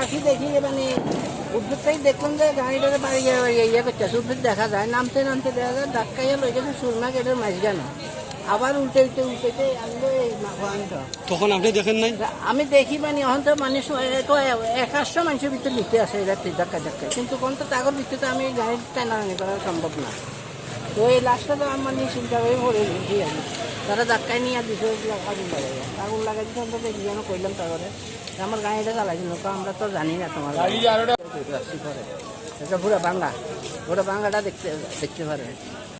আসি দেখি মানে দেখলাম যে গাড়িটাকে বাড়ি ইয়ে করতেছে উঠবুর দেখা যায়, নামতে নামতে দেখা যায়, ধাক্কাইয়া লই গেছে, সুরমা গেটের মাঝখানে। আবার উল্টে উল্টে উল্টেতে আনলো এই ভয়ঙ্কর তখন আপনি দেখেন নাই? আমি দেখি মানে এখন তো মানে স- তো একাশশো মানুষের ভিতরে লিখতে আছে এটা ধাক্কা ধাক্কা কিন্তু কোন তো তাগর ভিতরে আমি গাড়ি টানাটানি করা সম্ভব না। তো এই লাস্টটা তো আমার নিয়ে চিন্তা করে পড়ে বুঝি আমি তারা ধাক্কায় নিয়ে দিছে আগুন লাগাই আগুন লাগাই দিছে অন্তত দেখি যেন কইলাম তারপরে আমার গাড়িটা চালাইছিল তো আমরা তো জানি না তোমার গাড়ি। করে এটা পুরো ভাঙ্গা পুরো ভাঙ্গাটা দেখতে দেখতে পারে।